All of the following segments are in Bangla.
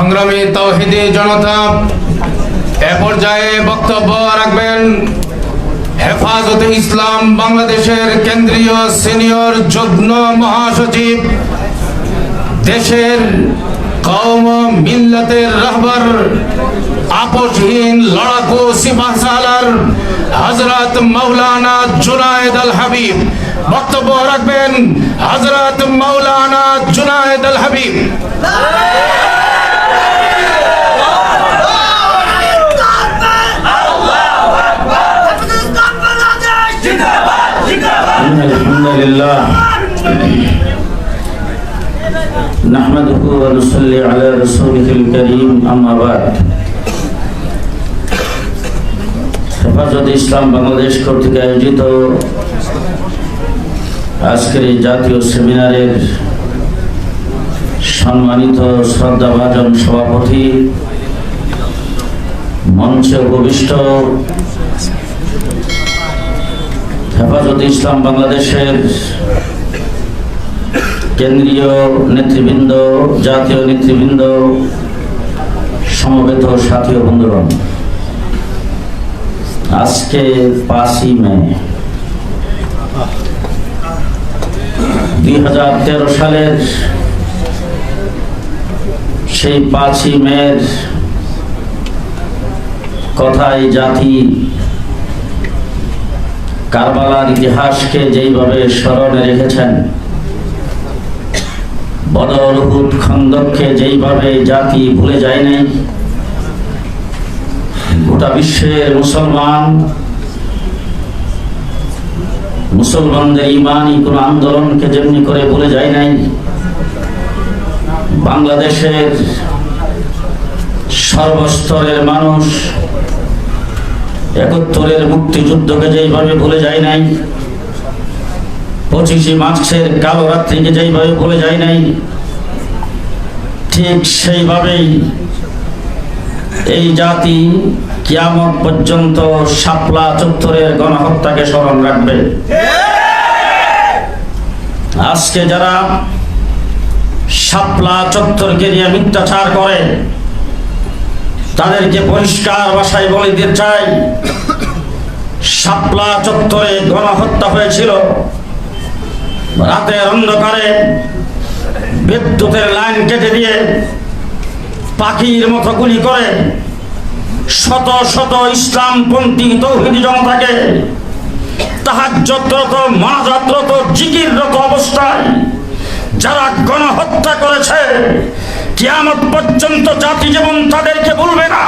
সংগ্রামী তৌহিদি জনতা, এ পর্যায়ে বক্তব্য রাখবেন হেফাজতে ইসলাম বাংলাদেশের কেন্দ্রীয় সিনিয়র যুগ্ম মহাসচিব, দেশের কৌম মিল্লাতের রাহবার, আপোষহীন লড়াকু সিপাহ সালার হজরত মৌলানা জুনায়েদ আল হাবিব। বক্তব্য রাখবেন হজরত মৌলানা জুনায়েদ আল হাবিব। الحمد لله نحمده ونصلي على رسوله الكريم أما بعد হেফাজত ইসলাম বাংলাদেশ কর্তৃক আয়োজিত আজকের এই জাতীয় সেমিনারের সম্মানিত শ্রদ্ধাভাজন সভাপতি, মঞ্চে উপবিষ্ট হেফাজত ইসলাম বাংলাদেশের কেন্দ্রীয় নেতৃবৃন্দ, জাতীয় নেতৃবৃন্দ, সমবেত সাথী বন্ধুগণ, আজকে পাঁচই মে দুই হাজার তেরো সালের সেই পাঁচই মেয়ের কথাই জাতি কারবালার ইতিহাসকে যেইভাবে স্মরণে রেখেছেন, বদর উহুদ খন্দককে যেইভাবে জাতি ভুলে যায় নাই গোটা বিশ্বের মুসলমান, মুসলমানদের ইমানই কোন আন্দোলনকে যেমনি করে ভুলে যায় নাই বাংলাদেশের সর্বস্তরের মানুষ একাত্তরের মুক্তিযুদ্ধকে যেইভাবে ভুলে যায় নাই, পঁচিশে মার্চের কালো রাত্রিকে যেইভাবে ভুলে যায় নাই, ঠিক সেইভাবেই এই জাতি কিয়ামত পর্যন্ত শাপলা চত্বরের গণহত্যাকে স্মরণ রাখবে। আজকে যারা শাপলা চত্বরকে নিয়ে মিথ্যাচার করে। তাদেরকে পরিষ্কার বাসায় বলে দিতে চাই। শাপলা চত্বরে গণহত্যা হয়েছিল। রাতের অন্ধকারে বিদ্যুতের লাইন কেটে দিয়ে পাখির মতো গুলি করে শত শত ইসলামপন্থী তৌহিদি জনতাকে তাহাজ্জতরত মানাজাতরত জিকিররত অবস্থায় যারা গণহত্যা করেছে কিয়ামত পর্যন্ত জাতি যেমন তাদেরকে বলবে না।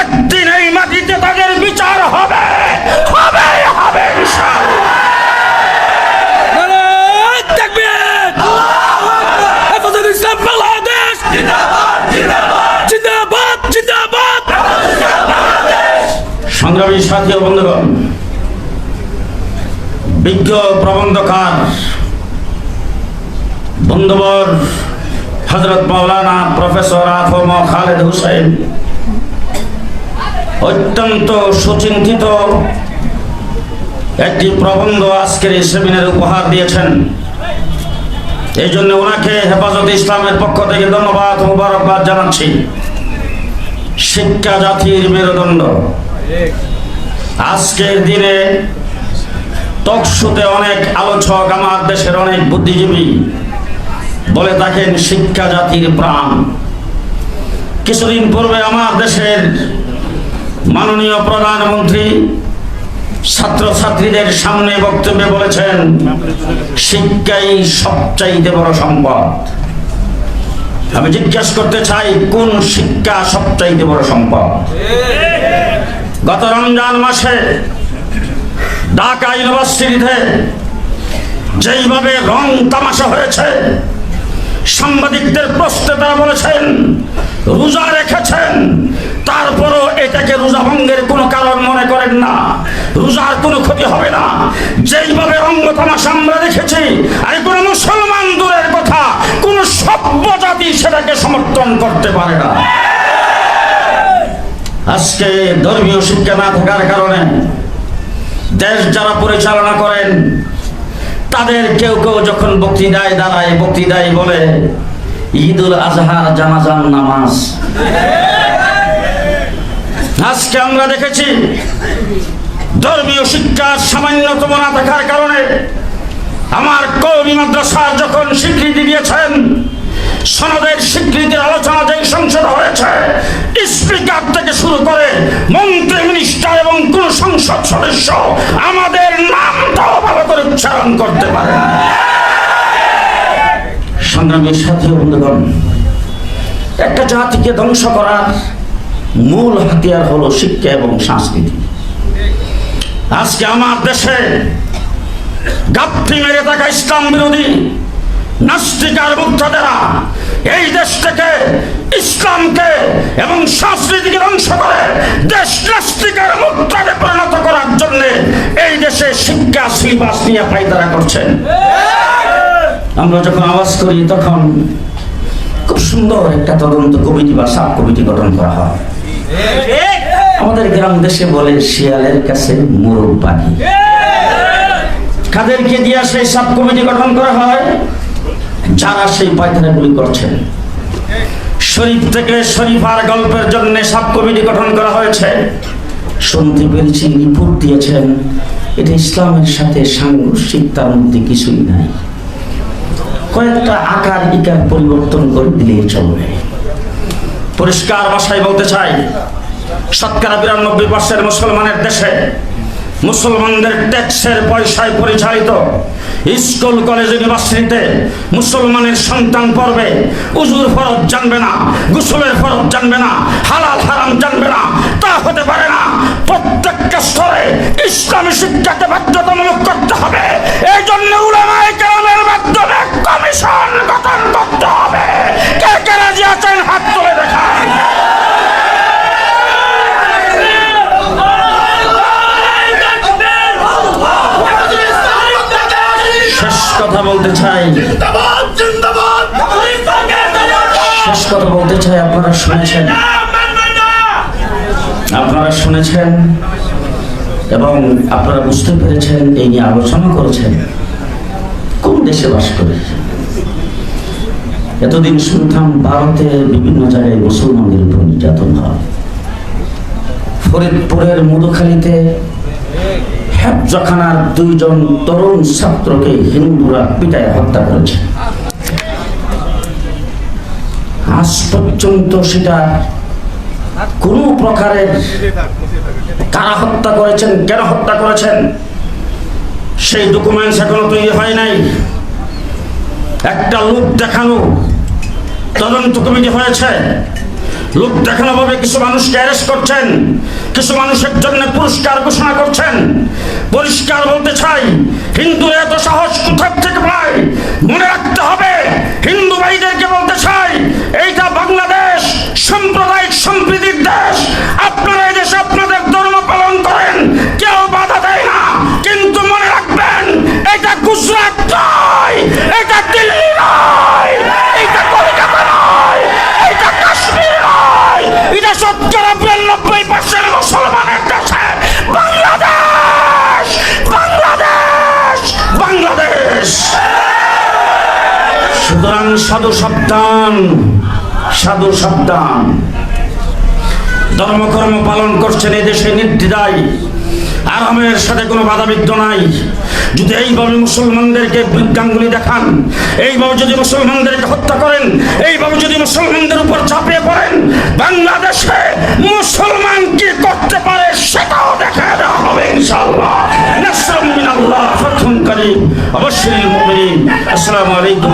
একদিন এই মাটিতে তাদের বিচার হবে। হবে হবে সংগ্রামী সাথী বন্ধুগণ বিজ্ঞ প্রবন্ধকার বন্ধুবর হজরত মৌলানা professor A F M Khaled Hussain অত্যন্ত সুচিন্তিত একটি প্রবন্ধ আজকের এই সেমিনারে উপহার দিয়েছেন। এই জন্য ওনাকে হেফাজত ইসলামের পক্ষ থেকে ধন্যবাদ, মুবারকবাদ জানাচ্ছি। শিক্ষা জাতির মেরুদণ্ড। আজকের দিনে টকশোতে অনেক আলোচক, আমার দেশের অনেক বুদ্ধিজীবী বলে থাকেন শিক্ষা জাতির প্রাণ। কিছুদিন পূর্বে আমার দেশের মাননীয় প্রধানমন্ত্রী ছাত্রছাত্রীদের সামনে বক্তব্যে বলেছেন, শিক্ষাই সবচাইতে বড় সম্পদ। আমি জিজ্ঞেস করতে চাই, কোন শিক্ষা সবচাইতে বড় সম্পদ? গত রমজান মাসে ঢাকা ইউনিভার্সিটিতে যেইভাবে রং তামাশা হয়েছে সাংবাদিকদের প্রশ্নে তারা বলেছেন, রোজা রেখেছেন, তারপরও এটাকে রোজা ভঙ্গের কোনো কারণ মনে করেন না। রোজার কোনো ক্ষতি হবে না। যেইভাবে রঙ্গ তামাশা আমরা দেখেছি, আর কোনো মুসলমান দূরের কথা, কোন সভ্য জাতি সেটাকে সমর্থন করতে পারে না। আজকে ধর্মীয় শিক্ষা না থাকার কারণে দেশ যারা পরিচালনা করেন তাদের কেউ কেউ যখন বক্তৃতায় দাঁড়ায়, বক্তৃতায় বলে, ঈদুল আজহার জানাজান নামাজ। আজকে আমরা দেখেছি, ধর্মীয় শিক্ষার সামান্যতম না দেখার কারণে আমার কৌমি মাদ্রাসা যখন স্বীকৃতি দিয়েছেন সনদের স্বীকৃতির আলোচনা যে সংসদ হয়েছে, স্পিকার থেকে শুরু করে মন্ত্রী, মিনিস্টার এবং কোন সংসদ সদস্য আমাদের নামটাও ভালো করে উচ্চারণ করতে পারে। সংগ্রামের সাথে বন্ধুগণ, একটা জাতিকে ধ্বংস করার মূল হাতিয়ার হলো শিক্ষা এবং সংস্কৃতি আজকে আমার দেশে গাপ্পি মেরে থাকা ইসলাম বিরোধী নাস্তিকার মুক্তাদেরা এই দেশ থেকে ইসলামকে এবং সংস্কৃতিকে ধ্বংস করে দেশ নাস্তিকের মুক্তাদে পরিণত করার জন্য এই দেশে শিক্ষা, সিলেবাস নিয়ে পায়তারা করছেন। আমরা যখন আওয়াজ করি, তখন খুব সুন্দর একটা তদন্ত কমিটি বা সাব কমিটি গঠন করা হয়। আমাদের গ্রাম দেশে বলে, শিয়ালের কাছে পাখি কাদেরকে দিয়া সেই সাব কমিটি গঠন করা হয়? যারা সেই পায়খানাগুলি করছেন। শরীফ থেকে শরীফার গল্পের জন্য সাব কমিটি গঠন করা হয়েছে। শুনতে পেরেছি রিপোর্ট দিয়েছেন। এটা ইসলামের সাথে সাংঘর্ষিক, তার মধ্যে কিছুই নাই। কয়েকটা আকার ইকার পরিবর্তন করে দিলেই চলবে। পরিষ্কার ভাষায় বলতে চাই, শতকরা বিরানব্বই বর্ষের মুসলমানের দেশে মুসলমানদের ট্যাক্সের পয়সায় পরিচালিত স্কুল, কলেজ, ইউনিভার্সিটিতে মুসলমানের সন্তান পড়বে। উজুর ফরজ জানবে না, গুসলের ফরজ জানবে না, হালাল হারাম জানবে না, তা হতে পারে না। প্রত্যেকটা স্তরে ইসলামী শিক্ষাকে বাধ্যতামূলক করতে হবে। এই জন্য উলামায়ে কেরামের মাধ্যমে কমিশন গঠন করতে হবে। কে কে রাজি আছেন? হাত তুলে কথা বলতে চাই। শেষ কথা বলতে চাই আপনারা শুনেছেন? আপনারা শুনেছেন? এবং আপনারা বুঝতে পেরেছেন এই নিয়ে আলোচনা করেছেন। কোন দেশে বাস করে? এতদিন শুনতাম ভারতে বিভিন্ন জায়গায় মুসলমানদের উপর নির্যাতন হয়। ফরিদপুরের মধুখালীতে হেফজখানার দুইজন তরুণ ছাত্রকে হিন্দুরা পিটায় হত্যা করেছে। আজ পর্যন্ত সেটা কোনো প্রকারের কারা হত্যা করেছেন, কেন হত্যা করেছেন, সেই ডকুমেন্টস এখনও তৈরি হয় নাই। একটা লোক দেখানো তদন্ত কমিটি হয়েছে। লোক দেখানো ভাবে কিছু মানুষকে অ্যারেস্ট করছেন, কিছু মানুষের জন্য পুরস্কার ঘোষণা করছেন পরিষ্কার বলতে চাই, হিন্দু এত সাহস কোথার থেকে পায়? মনে রাখতে হবে, হিন্দু ভাইদেরকে বলতে চাই, এইটা বাংলাদেশ, সাম্প্রদায়িক সম্প্রীতির দেশ। আপনারা এই দেশে আপনাদের ধর্ম পালন করেন, কেউ বাধা দেয় না। কিন্তু মনে রাখবেন, এটা গুজরাট নয়, এটা দিল্লি নয়, এটা কলকাতা নয়, এটা কাশ্মীর নয়, এটা শতকরা সুতরাং সাধু সাবধান সাধু সাবধান। ধর্মকর্ম পালন করছেন এদেশে নির্দ্বিধায়। আরামের সাথে কোনো বাধাবিঘ্ন নাই। যদি এইভাবে মুসলমানদেরকে বিজ্ঞানগুলি দেখান, এইভাবে যদি মুসলমানদেরকে হত্যা করেন, এইভাবে যদি মুসলমানদের উপর ঝাঁপিয়ে পড়েন, বাংলাদেশে মুসলমান কি করতে পারে সেটাও দেখা দেওয়া হবে ইনশাআল্লাহ। অবশ্যই আসসালামু আলাইকুম।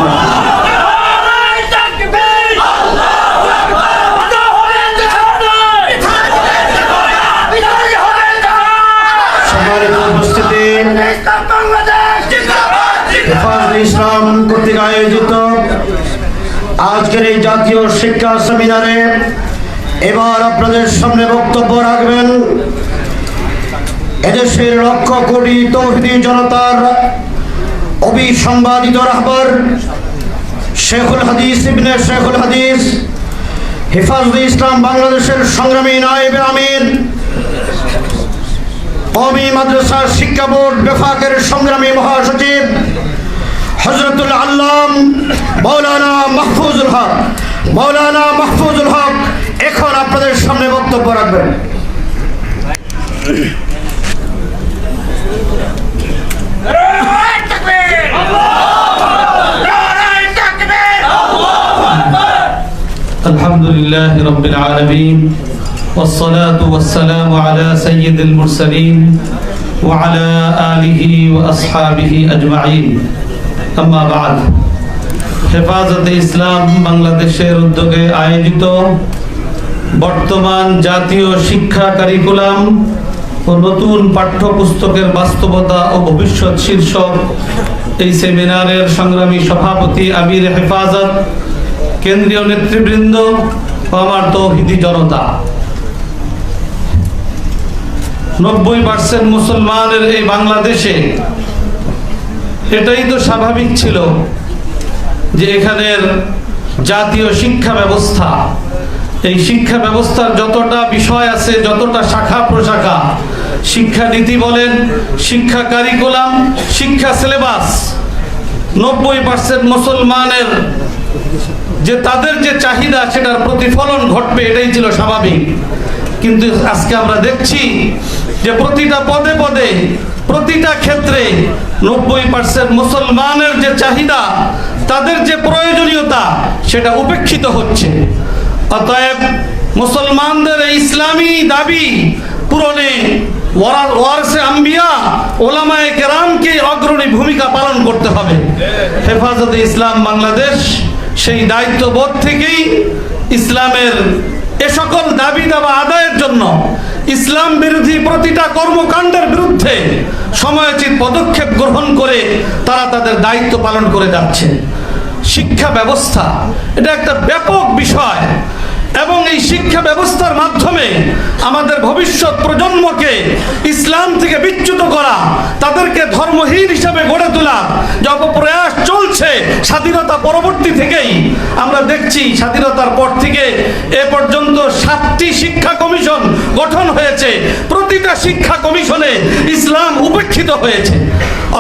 জাতীয় শিক্ষা সেমিনারে এবার আপনাদের সামনে বক্তব্য রাখবেন। এদেশের লক্ষ কোটি তৌহিদি জনতার অবিসংবাদিত রাহবার শেখুল হাদিস, ইবনে শেখুল হাদিস, হেফাজতে ইসলাম বাংলাদেশের সংগ্রামী নায়েব আমির, কওমি মাদ্রাসা শিক্ষা বোর্ড বেফাকের সংগ্রামী মহাসচিব হজরতুল আল্লাম মৌলানা মাহফুজুল হক। মৌলানা মাহফুজুল হক এখন আপনাদের সামনে বক্তব্য রাখবেন الحمد لله رب العالمين والصلاة والسلام على سيد المرسلين وعلى آله وأصحابه أجمعين أما بعد হেফাজতে ইসলাম বাংলাদেশের উদ্যোগে আয়োজিত বর্তমান জাতীয় শিক্ষা কারিকুলাম ও নতুন পাঠ্যপুস্তকের বাস্তবতা ও ভবিষ্যৎ শীর্ষক এই সেমিনারের সংগ্রামী সভাপতি আমির হেফাজত, কেন্দ্রীয় নেতৃবৃন্দ ও আমার তৌহিদি জনতা। নব্বই পার্সেন্ট মুসলমানের এই বাংলাদেশে এটাই তো স্বাভাবিক ছিল। যে এখানের জাতীয় শিক্ষা ব্যবস্থা। এই শিক্ষা ব্যবস্থার যতটা বিষয় আছে, যতটা শাখা প্রশাখা, শিক্ষা নীতি বলেন, শিক্ষা কারিকুলাম শিক্ষা সিলেবাস নব্বই পার্সেন্ট মুসলমানের যে তাদের যে চাহিদা, সেটার প্রতিফলন ঘটবে, এটাই ছিল স্বাভাবিক। কিন্তু আজকে আমরা দেখছি যে প্রতিটা পদে পদে, প্রতিটা ক্ষেত্রে নব্বই পার্সেন্ট মুসলমানের যে চাহিদা তাদের যে প্রয়োজনীয়তা, সেটা উপেক্ষিত হচ্ছে। অতএব মুসলমানদের ইসলামী দাবি পূরণে ওয়ার- ওয়ারসে আম্বিয়া, ওলামায়ে কেরামকে অগ্রণী ভূমিকা পালন করতে হবে। হেফাজতে ইসলাম বাংলাদেশ সেই দায়িত্ববোধ থেকেই ইসলামের এ সকল দাবি দাবা আদায়ের জন্য ইসলাম বিরোধী প্রতিটা কর্মকাণ্ডের বিরুদ্ধে সময়োচিত পদক্ষেপ গ্রহণ করে তারা তাদের দায়িত্ব পালন করে যাচ্ছে। শিক্ষা ব্যবস্থা, এটা একটা ব্যাপক বিষয়। এবং এই শিক্ষা ব্যবস্থার মাধ্যমে আমাদের ভবিষ্যৎ প্রজন্মকে ইসলাম থেকে বিচ্যুত করা, তাদেরকে ধর্মহীন হিসাবে গড়ে তোলা যে অপপ্রয়াস চলছে স্বাধীনতা পরবর্তী থেকেই, আমরা দেখছি স্বাধীনতার পর থেকে এ পর্যন্ত সাতটি শিক্ষা কমিশন গঠন হয়েছে। প্রতিটা শিক্ষা কমিশনে ইসলাম উপেক্ষিত হয়েছে।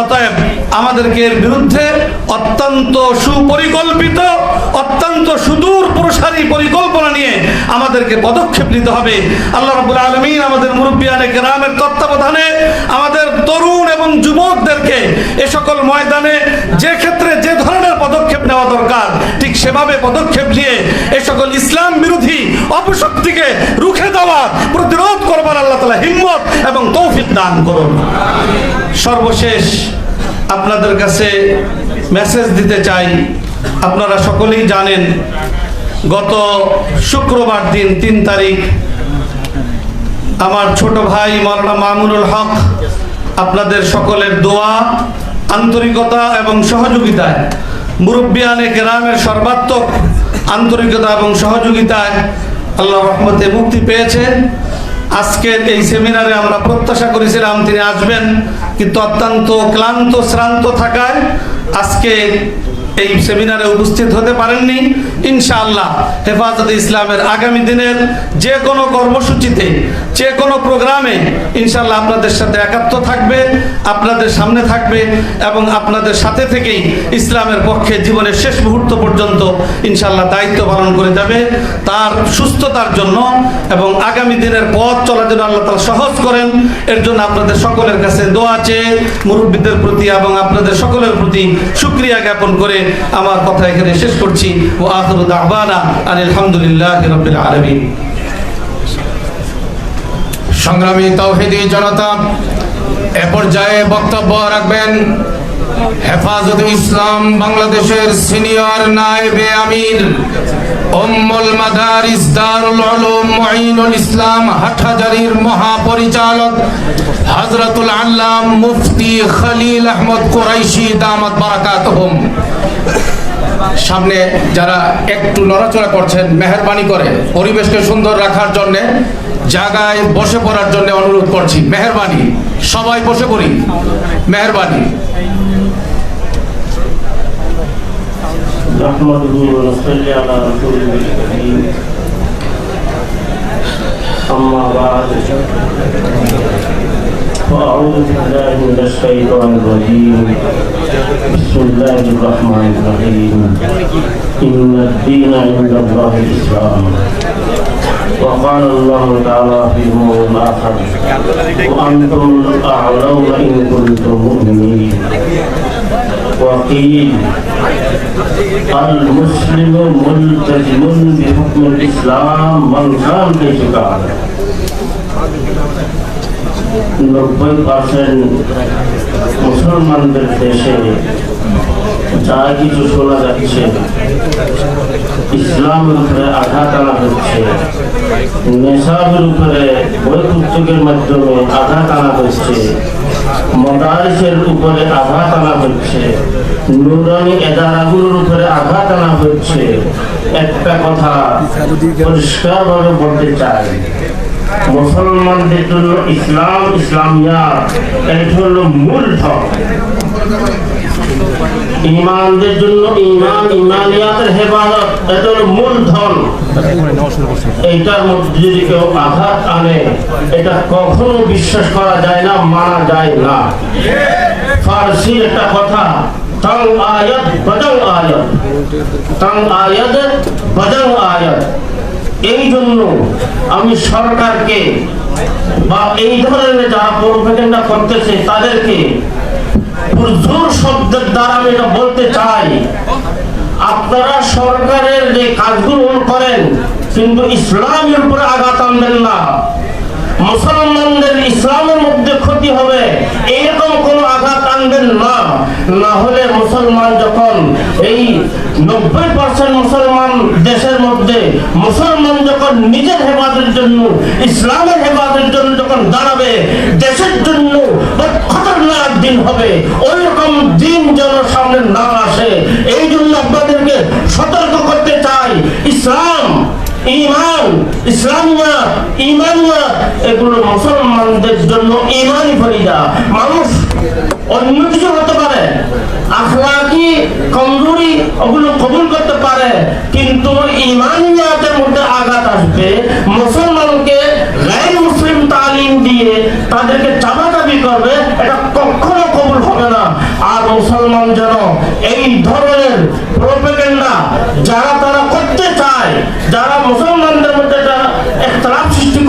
অতএব আমাদেরকে এর বিরুদ্ধে অত্যন্ত সুপরিকল্পিত, অত্যন্ত সুদূর প্রসারী পরিকল্পনা নিয়ে আমাদেরকে পদক্ষেপ নিতে হবে। আল্লাহ রাব্বুল আলামিন আমাদের মুরব্বিয়ানে গ্রামের তত্ত্বাবধানে আমাদের তরুণ এবং যুবকদেরকে এ সকল ময়দানে যে ক্ষেত্রে যে ধরনের পদক্ষেপ নেওয়া দরকার, ঠিক সেভাবে পদক্ষেপ নিয়ে এ সকল ইসলাম বিরোধী অপশক্তিকে রুখে দেওয়ার, প্রতিরোধ করবার আল্লাহ তালা হিম্মত এবং তৌফিক দান করুন। সর্বশেষ আপনাদের কাছে মেসেজ দিতে চাই। আপনারা সকলেই জানেন গত শুক্রবার দিন তিন তারিখ, আমার ছোট ভাই মাওলানা মামুনুল হক আপনাদের সকলের দোয়া, আন্তরিকতা এবং সহযোগিতায়, মুরব্বিয়ানে গ্রামের সর্বাত্মক আন্তরিকতা এবং সহযোগিতায় আল্লাহ রহমতে মুক্তি পেয়েছেন আজকের এই সেমিনারে আমরা প্রত্যাশা করেছিলাম তিনি আসবেন, কিন্তু অত্যন্ত ক্লান্ত, শ্রান্ত থাকায় আজকে এই সেমিনারে উপস্থিত হতে পারেননি। ইনশাআল্লাহ হেফাজতে ইসলামের আগামী দিনের যে কোনো কর্মসূচিতে যে কোনো প্রোগ্রামে ইনশাল্লাহ আপনাদের সাথে একাত্ম থাকবে, আপনাদের সামনে থাকবে এবং আপনাদের সাথে থেকেই ইসলামের পক্ষে জীবনের শেষ মুহূর্ত পর্যন্ত ইনশাল্লাহ দায়িত্ব পালন করে যাবে। তার সুস্থতার জন্য এবং আগামী দিনের পথ চলার জন্য আল্লাহ তালা সহজ করেন। এর জন্য আপনাদের সকলের কাছে দোয়া চেয়ে মুরব্বীদের প্রতি এবং আপনাদের সকলের প্রতি সুক্রিয়া জ্ঞাপন করে আমার কথা এখানে শেষ করছি। ও দাওয়ানা আর আলহামদুলিল্লাহ রবিল আলমিন। সংগ্রামী তৌহিদি জনতা, এ পর্যায়ে বক্তব্য রাখবেন হেফাজত ইসলাম বাংলাদেশের সিনিয়র নায়েবে আমির উম্মুল মাদারিস দারুল উলুম মুঈনুল ইসলাম হাটহাজারীর মহাপরিচালক হযরতুল আল্লাম মুফতি খলিল আহমদ কুরাইশি দামাত বারাকাতুহুম। সামনে যারা একটু নড়াচড়া করছেন মেহরবানি করে পরিবেশকে সুন্দর রাখার জন্য জায়গায় বসে পড়ার জন্য অনুরোধ করছি মেহরবানি সবাই বসে পড়ি মেহরবানি نحمده ونصلي على رسوله الكريم أما بعد فأعوذ بالله من الشيطان الرجيم. بسم الله الرحمن الرحيم. إن الدين عند الله الإسلام وقال الله تعالى في موضع آخر وأنتم الأعلون إن كنتم مؤمنين. وقيل المسلم ملتزم بحكم الإسلام من كان كيف كان নব্বই পার্সেন্ট মুসলমানদের দেশে যা কিছু শোনা যাচ্ছে, ইসলামের উপরে আঘাত আনা হচ্ছে নেশাবের উপরে বই পুস্তকের মাধ্যমে আঘাত আনা হচ্ছে, মদারিসের উপরে আঘাত আনা হচ্ছে, নুরানি এদারাগুলোর উপরে আঘাত আনা হচ্ছে। একটা কথা পরিষ্কারভাবে বলতে চাই মুসলমানদের জন্য ইসলাম ইসলামিয়া এটা হলো মূল ধর্ম। ইমানদের জন্য ইমান, ইমানিয়াতের হেফাজত, এটা হলো মূল ধন এইটার মধ্যে যদি কেউ আঘাত আনে, এটা কখনো বিশ্বাস করা যায় না, মানা যায় না। ফার্সি একটা কথা, তং আয়াত বদং আয়াত। তং আয়াত বদং আয়াত। এই জন্য আমি সরকারকে বা এই ধরনের যারা প্রোপাগেন্ডা করতেছে তাদেরকে জোর শব্দের দ্বারা আমি এটা বলতে চাই। আপনারা সরকারের যে কাজগুলো করেন, কিন্তু ইসলামের উপরে আঘাত আনবেন না। মুসলমানদের ইসলামের মধ্যে ক্ষতি হবে এরকম কোন আঘাত আনবেন না হলে মুসলমান যখন এই নব্বই পার্সেন্ট মুসলমান দেশের মধ্যে মুসলমান যখন নিজের হেফাজতের জন্য, ইসলামের হেফাজতের জন্য যখন দাঁড়াবে, দেশের জন্য খতরনাক দিন হবে ওই রকম দিন যেন সামনে না আসে। এই জন্য আপনাদেরকে সতর্ক করতে চাই। ইসলাম, ইমান, ইসলামিয়া, ইমানিয়া, এগুলো মুসলমানদের জন্য ইমানি ফরিদা। মানুষ অন্য কিছু হতে পারে। আখলাকি কমজোরি ওগুলো কবুল করতে পারে। কিন্তু ইমানিয়াতের মধ্যে আঘাত আসবে। মুসলমানকে গাইর মুসলিম তালিম দিয়ে তাদেরকে চাপাচাপি করবে, এটা কখনো কবুল হবে না। আর মুসলমান যেন এই ধরনের প্রোপাগেন্ডা যারা তারা করতে চায়, যারা মুসলমানদের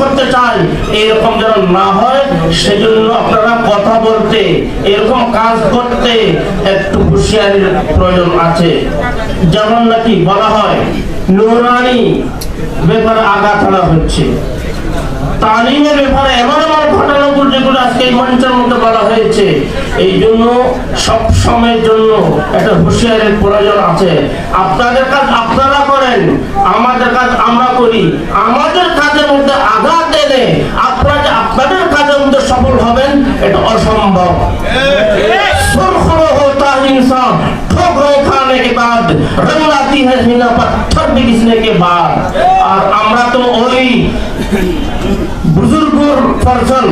করতে চান এরকম যেন না হয়, সেজন্য আপনারা কথা বলতে, এরকম কাজ করতে একটু হুঁশিয়ারির প্রয়োজন আছে। যেমন নাকি বলা হয়, নুরানি ব্যাপারে আঘাত আনা হচ্ছে। তালিমের ব্যাপারে এমন এমন ঘটনাগুলো যেগুলো আজকে এই মঞ্চের মধ্যে বলা হয়েছে। এই জন্য সব সময়ের জন্য একটা হুঁশিয়ারের প্রয়োজন আছে। আপনাদের কাজ আপনারা করেন আমাদের কাজ আমরা করি। আমাদের কাজের মধ্যে আঘাত এনে আপনারা আপনাদের কাজের মধ্যে সফল হবেন এটা অসম্ভব। सुरखरो होता है इंसान ठोकरे खाने के बाद रंग लाती है सीना पत्थर भी घिसने के बाद और আমরা তো ওই বুজুর্গর পারসন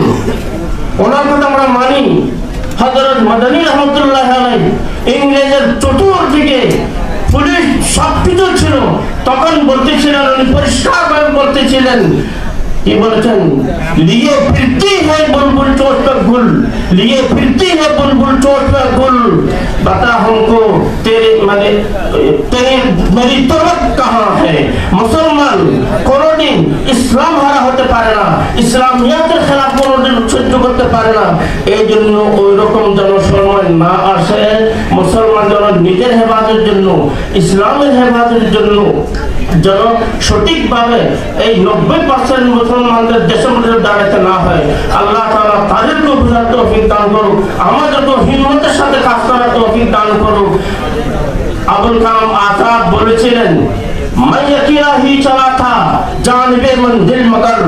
ওনার কথা আমরা মানি হজরত মদনী রহমতুল্লাহ আলাই ইংরেজের চতুর্দিকে পুলিশ সব কিছু ছিল তখন বলতেছিলেন উনি পরিষ্কারভাবে বলতেছিলেন কি বলেছেন लिए फिरती है बुलबुल चोट पर गुल लिए फिरती है बुलबुल चोट पर गुल बता हमको तेरे माने तेरी मेरी तोरत कहाँ है মুসলমান কোনদিন ইসলাম হারা হতে পারে না ইসলামিয়াতের খেলাফ কোনদিন সহ্য করতে পারে না এই জন্য ওই রকম যেন সময় না আসে মুসলমান যেন নিজের হেফাজতের জন্য ইসলামের হেফাজতের জন্য যেন সঠিকভাবে এই নব্বই পার্সেন্ট মুসলমানদের দেশের মধ্যে দাঁড়াতে না হয় আল্লাহ তাআলা তাদেরকে বোঝার তৌফিক দান করুক আমাদেরকে হিম্মতের সাথে কাজ করার তৌফিক দান করুক আবুল কালাম আজাদ বলেছিলেন मैं अकेला ही चला था जानबे मंजिल मगर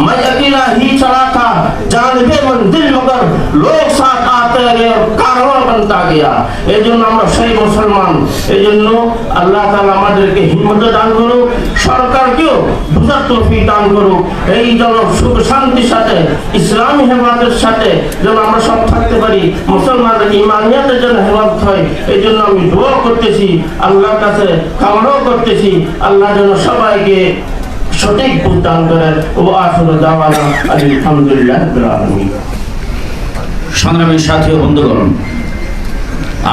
मैं अकेला ही चला था जानबे मंजिल मगर लोग साथ কারণ তা গিয়া এই জন্য আমরা সেই মুসলমান এই জন্য আল্লাহ তালা আমাদেরকে হিম্মত দান করুক, সরকারকেও বুঝার দান করুক। এই যেন সুখ শান্তির সাথে, ইসলামী সাথে যেন আমরা সব থাকতে পারি মুসলমানদের হয় এই জন্য আমি দোয়া করতেছি, আল্লাহর কাছে কামনাও করতেছি, আল্লাহ যেন সবাইকে সঠিক দান করেন। ও আসলে আলহামদুলিল্লাহ আলমী সংগ্রামী সাথী বন্ধুগণ,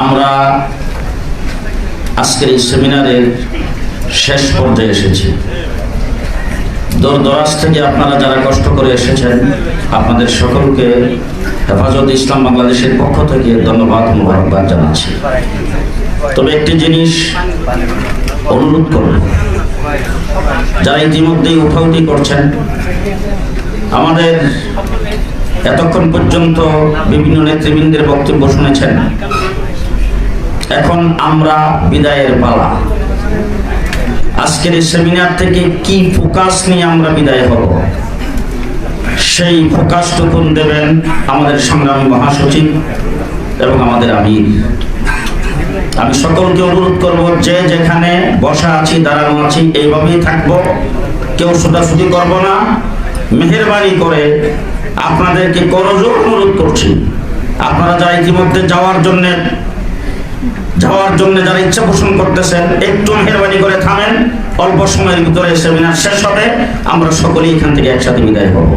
আমরা আজকের এই সেমিনারের শেষ পর্যায়ে এসেছি। দূর দরাজ থেকে আপনারা যারা কষ্ট করে এসেছেন, আপনাদের সকলকে হেফাজত ইসলাম বাংলাদেশের পক্ষ থেকে ধন্যবাদ, মুবারকবাদ জানাচ্ছি। তবে একটি জিনিস অনুরোধ করব, যারা ইতিমধ্যেই উঠাউটি করছেন, আমাদের এতক্ষণ পর্যন্ত বিভিন্ন নেতৃবৃন্দের বক্তব্য শুনেছেন। এখন আমরা বিদায়ের পালা। আজকের এই সেমিনার থেকে কি ফোকাস নিয়ে আমরা বিদায় হব? সেই ফোকাসটুকুন দেবেন আমাদের সংগ্রামী মহাসচিব এবং আমাদের আমির। আমি সকলকে অনুরোধ করব, যে যেখানে বসা আছি, দাঁড়ানো আছি, এইভাবেই থাকব। কেউ ছোটাছুটি করব না। মেহরবানি করে আপনাদেরকে করজোর অনুরোধ করছি। আপনারা যারা ইতিমধ্যে যাওয়ার জন্য যাওয়ার জন্য যারা ইচ্ছা পোষণ করতেছেন, একটু মেহরবানি করে থামেন। অল্প সময়ের ভিতরে সেমিনার শেষ হবে। আমরা সকলেই এখান থেকে একসাথে বিদায় হব।